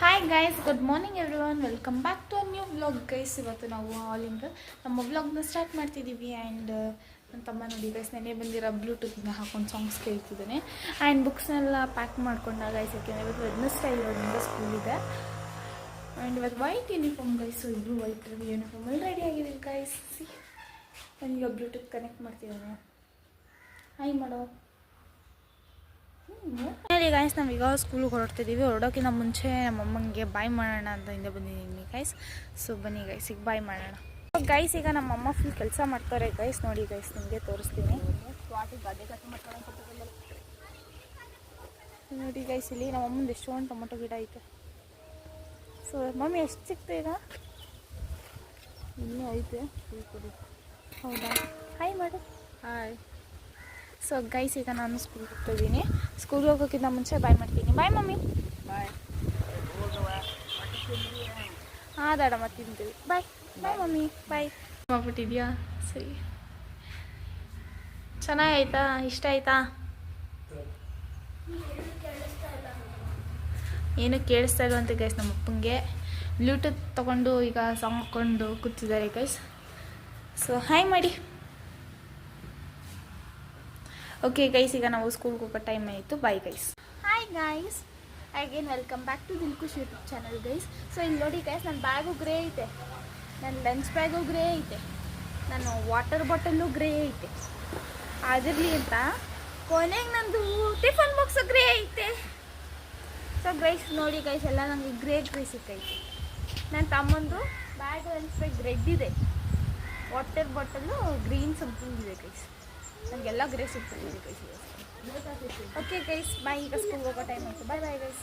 Hi guys good morning everyone welcome back to a new vlog guys ಇವತ್ತು ನಾವು ಹಾಲಿಂದ ನಮ್ಮ ವ್ಲಾಗ್ನ ಸ್ಟಾರ್ಟ್ ಮಾಡ್ತಿದ್ದೀವಿ ಆ್ಯಂಡ್ ನನ್ನ ತಮ್ಮ ನೋಡಿ ಗೈಸ್ ನೆನೆ ಬಂದಿರೋ ಬ್ಲೂಟೂತ್ನ ಹಾಕೊಂಡು ಸಾಂಗ್ಸ್ ಕೇಳ್ತಿದ್ದಾನೆ. ಆ್ಯಂಡ್ ಬುಕ್ಸ್ನೆಲ್ಲ ಪ್ಯಾಕ್ ಮಾಡ್ಕೊಂಡ ಗೈಸ್ ಯಾಕೆಂದರೆ ಇವತ್ತು ವೆಡ್ನೆಸ್ಡೇ ಇರೋದ್ರಿಂದ ಸ್ಕೂಲ್ ಇದೆ. ಆ್ಯಂಡ್ ಇವತ್ತು ವೈಟ್ ಯೂನಿಫಾರ್ಮ್ ಗೈಸು ಇಬ್ಬರು ವೈಟ್ ಯೂನಿಫಾರ್ಮಲ್ಲಿ ರೆಡಿ ಆಗಿದೆ ಗೈಸ್ ನನಗೆ ಬ್ಲೂಟೂತ್ ಕನೆಕ್ಟ್ ಮಾಡ್ತಿದ್ದಾನೆ. ಹಾಯ್ ಮಾಡೋ. ಹೇಳಿ ಗಾಯ್ಸ್ ನಾವು ಈಗ ಸ್ಕೂಲಿಗೆ ಹೊರಡ್ತಿದ್ದೀವಿ ಹೊರಡೋಕ್ಕಿಂತ ಮುಂಚೆ ನಮ್ಮ ಅಮ್ಮಂಗೆ ಬಾಯ್ ಮಾಡೋಣ ಅಂತ ಹಿಂದೆ ಬಂದಿದ್ದೀನಿ ಗೈಸ್ ಸೊ ಬನ್ನಿ ಗೈಸ್ ಈಗ ಬಾಯ್ ಮಾಡೋಣ. ಗೈಸ್ ಈಗ ನಮ್ಮ ಅಮ್ಮ ಫುಲ್ ಕೆಲಸ ಮಾಡ್ತಾರೆ ಗೈಸ್ ನೋಡಿ ಗೈಸ್ ನಿಮಗೆ ತೋರಿಸ್ತೀನಿ. ನೋಡಿ ಗೈಸ್ ಇಲ್ಲಿ ನಮ್ಮ ಅಮ್ಮಂದು ಎಷ್ಟೊಂದು ಟೊಮೊಟೊ ಗಿಡ ಐತೆ. ಸೊ ಮಮ್ಮಿ, ಎಷ್ಟು ಸಿಕ್ತು ಈಗ? ಇನ್ನೂ ಐತೆ. ಹೌದಾ? ಹಾಯ್ ಮಾಡು ಹಾಯ್ ಸೊ ಗೈಸ್ ಈಗ ನಾನು ಸ್ಕೂಲ್ಗೆ ಹೋಗ್ತಿದ್ದೀನಿ. ಸ್ಕೂಲ್ಗೆ ಹೋಗೋಕ್ಕಿಂತ ಮುಂಚೆ ಬಾಯ್ ಮಾಡ್ತೀನಿ. ಬಾಯ್ ಮಮ್ಮಿ. ಬಾಯ್ ಹಾಂ ದಾಡಮ್ಮ ತಿಂತೀವಿ. Bye bye mummy. ಬಾಯ್ ಮಾಡ್ಬಿಟ್ಟಿದ್ಯಾ? ಸರಿ. ಚೆನ್ನಾಗಾಯ್ತಾ ಇಷ್ಟ ಆಯ್ತಾ? ಏನು ಕೇಳಿಸ್ತಾ ಅಂತ ಗೈಸ್ ನಮ್ಮ ಅಪ್ಪಂಗೆ. ಬ್ಲೂಟೂತ್ ತೊಗೊಂಡು ಈಗ ಸಾಂಗ್ ಹಾಕ್ಕೊಂಡು ಕೂತಿದ್ದಾರೆ ಗೈಸ್ ಸೊ ಹಾಯ್ ಮಾಡಿ. ಓಕೆ ಗೈಸ್ ಈಗ ನಾವು ಸ್ಕೂಲ್ಗೆ ಹೋಗೋ ಟೈಮ್ ಆಯಿತು. Bye guys hi guys again welcome back to Dilkush YouTube channel guys so ಇಲ್ಲಿ ನೋಡಿ ಗೈಸ್ ನನ್ನ ಬ್ಯಾಗು ಗ್ರೇ ಐತೆ. ನನ್ನ ಲಂಚ್ ಬ್ಯಾಗು ಗ್ರೇ ಐತೆ. ನನ್ನ ವಾಟರ್ ಬಾಟಲು ಗ್ರೇ ಐತೆ. ಅದಿರಲಿ ಅಂತ. ಕೊನೆಗೆ ನಂದು ಟಿಫನ್ ಬಾಕ್ಸ್ ಗ್ರೇ ಐತೆ. ಸೊ ಗೈಸ್ ನೋಡಿ ಗೈಸ್ ಎಲ್ಲ ನನಗೆ ಗ್ರೇ ಗ್ರೇ ಸಿಕ್ಕೈತೆ. ನನ್ನ ತಮ್ಮಂದು ಬ್ಯಾಗ್ ಬ್ಯಾಗ್ ರೆಡ್ ಇದೆ. ವಾಟರ್ ಬಾಟಲು ಗ್ರೀನ್ ಸಮಥಿಂಗ್ ಇದೆ ಗೈಸ್ ನನಗೆಲ್ಲ greys guys okay guys bye ಈಗ ಸ್ಕೂಲ್ಗೆ ಹೋಗೋ ಟೈಮ್ ಆಯಿತು. Bye bye guys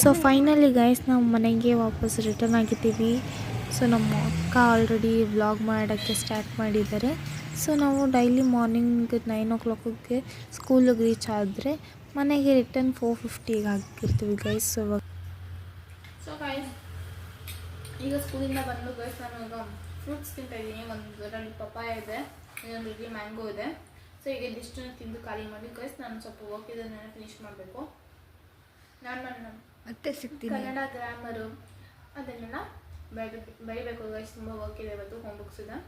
so finally guys ನಾವು ಮನೆಗೆ ವಾಪಸ್ ರಿಟರ್ನ್ ಆಗಿದ್ದೀವಿ. ಸೊ ನಮ್ಮ ಅಕ್ಕ ಆಲ್ರೆಡಿ ವ್ಲಾಗ್ ಮಾಡೋಕ್ಕೆ ಸ್ಟಾರ್ಟ್ ಮಾಡಿದ್ದಾರೆ. ಸೊ ನಾವು ಡೈಲಿ ಮಾರ್ನಿಂಗ್ ನೈನ್ ಓ ಕ್ಲಾಕಿಗೆ ಸ್ಕೂಲಿಗೆ ರೀಚ್ ಆದರೆ ಮನೆಗೆ ರಿಟರ್ನ್ ಫೋರ್ ಫಿಫ್ಟಿಗೆ ಹಾಕಿರ್ತೀವಿ ಗೈಸ್ ಸೊ ಸೊ ಗೈಸ್ ಈಗ ಸ್ಕೂಲಿಂದ ಬಂದು ಗೈಸ್ ನಾನು ಈಗ ಫ್ರೂಟ್ಸ್ ತಿಂತಾ ಇದ್ದೀನಿ. ಒಂದು ಎರಡು ಪಪ್ಪಾಯ ಇದೆ, ಇನ್ನೊಂದು ಇಲ್ಲಿ ಮ್ಯಾಂಗೋ ಇದೆ. ಸೊ ಈಗ ಇದಿಷ್ಟನ್ನು ತಿಂದು ಖಾಲಿ ಮಾಡಿ ಗೈಸ್ ನಾನು ಸ್ವಲ್ಪ ವರ್ಕ್ ಇದನ್ನು ಫಿನಿಶ್ ಮಾಡಬೇಕು. ನಾನು ನನ್ನ ಮತ್ತೆ ಸಿಗ್ತೀನಿ. ಕನ್ನಡ ಗ್ರಾಮರು ಅದನ್ನೆಲ್ಲ ಬರಿ ಬರಿಬೇಕು ಗೈಸ್ ತುಂಬ ವರ್ಕ್ ಇದೆ ಇವತ್ತು ಹೋಮ್ ಬುಕ್ಸ್ ಇದೆ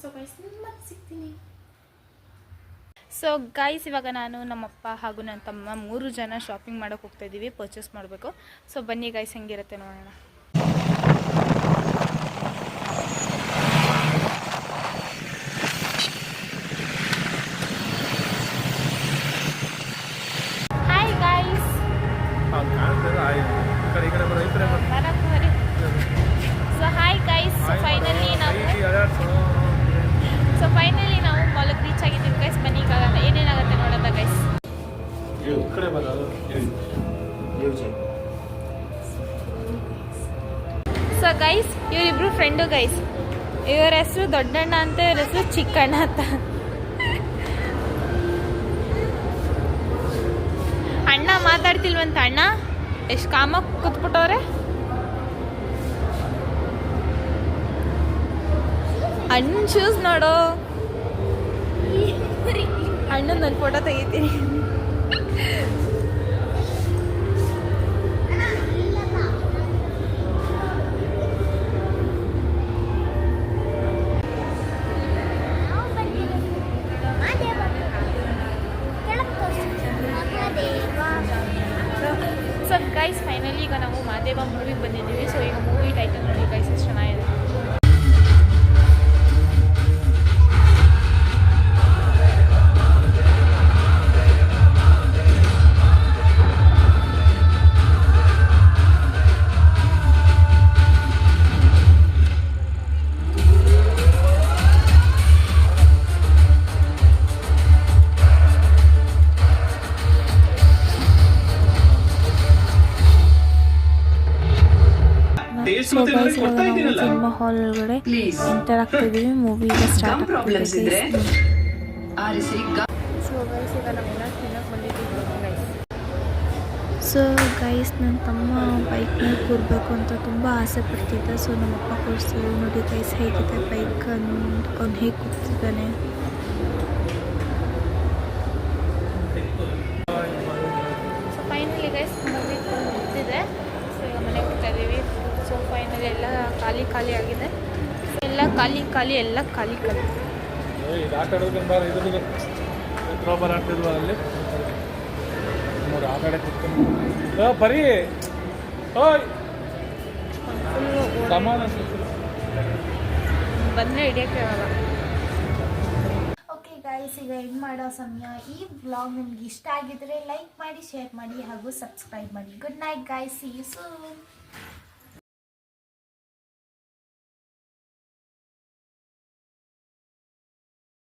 ಸೊ ಗೈಸ್ ಮತ್ತೆ ಸಿಗ್ತೀನಿ. ಸೊ ಗೈಸ್ ಇವಾಗ ನಾನು ನಮ್ಮಪ್ಪ ಹಾಗೂ ನನ್ನ ತಮ್ಮ ಮೂರು ಜನ ಶಾಪಿಂಗ್ ಮಾಡೋಕೆ ಹೋಗ್ತಾ ಇದ್ದೀವಿ ಪರ್ಚೇಸ್ ಮಾಡಬೇಕು. ಸೊ ಬನ್ನಿ ಗೈಸ್ ಹೆಂಗಿರುತ್ತೆ ನೋಡೋಣ. ಕಡೆ ಬರ ಸೊ ಗೈಸ್ ಇವರಿಬ್ರು ಫ್ರೆಂಡು ಗೈಸ್ ಇವರ ಹೆಸರು ದೊಡ್ಡಣ್ಣ ಅಂತ ಇವ್ರ ಹೆಸರು ಚಿಕ್ಕಣ್ಣ ಅಂತ ಅಣ್ಣ ಮಾತಾಡ್ತಿಲ್ವಂತ ಅಣ್ಣ? ಎಷ್ಟು ಕಾಮ ಕೂತ್ಬಿಟ್ಟವ್ರೆ? ಅಣ್ಣ ಶೂಸ್ ನೋಡು. ಅಣ್ಣನ ನನ್ನ ಫೋಟೋ ತೆಗಿತೀನಿ. ಸೊ ಗೈಸ್ ಫೈನಲಿ ಈಗ ನಾವು ಮಾದೇವ ಮೂವಿಗೆ ಬಂದಿದ್ದೀವಿ. ಸೊ ಈಗ ಮೂವಿ ಟೈಟಲ್ ನೋಡಿ ಗೈಸ್ ಎಷ್ಟು ಚೆನ್ನಾಗಿದೆ. ಟೇಸ್ಟ್ ಸೊ ಮತ್ತೆ ಗೈಸ್ ಇವಾಗ ಕೊಡ್ತಾ ಇದ್ದೀರಲ್ಲ? ಸಿನಿಮಾ ಹಾಲ್ ಒಳಗಡೆ ಎಂಟರ್ ಆಗ್ತಿದ್ದೀವಿ ಮೂವಿ ಈಗ ಸ್ಟಾರ್ಟ್ ಗಾ ಸೊ ಗೈಸ್ ನನ್ನ ತಮ್ಮ ಬೈಕ್ ಮೇಲೆ ಕೂರಬೇಕು ಅಂತ ತುಂಬ ಆಸೆ ಪಡ್ತಿದ್ದೆ. ಸೊ ನಮ್ಮಪ್ಪ ಕೂರಿಸಿದ್ರು ನೋಡಿ ಗೈಸ್ ಹೇಗಿದೆ ಬೈಕ್ ಅವ್ನು ಹೇಗೆ ಕೂಗ್ತಿದ್ದಾನೆ ಎಲ್ಲ ಖಾಲಿ ಖಾಲಿ ಎಲ್ಲ ಖಾಲಿ ಖಾಲಿ. ಬಾರ ಬಂದರೆ ಹಿಡಿಯೋಕ್ಕೆ ಆಗಲ್ಲ. ಓಕೆ ಗಾಯ್ಸ್ ಈಗ ಎಂಡ್ ಮಾಡೋ ಸಮಯ. ಈ ವ್ಲಾಗ್ ನಿಮ್ಗೆ ಇಷ್ಟ ಆಗಿದ್ರೆ ಲೈಕ್ ಮಾಡಿ ಶೇರ್ ಮಾಡಿ ಹಾಗೂ ಸಬ್ಸ್ಕ್ರೈಬ್ ಮಾಡಿ. Good night guys see you soon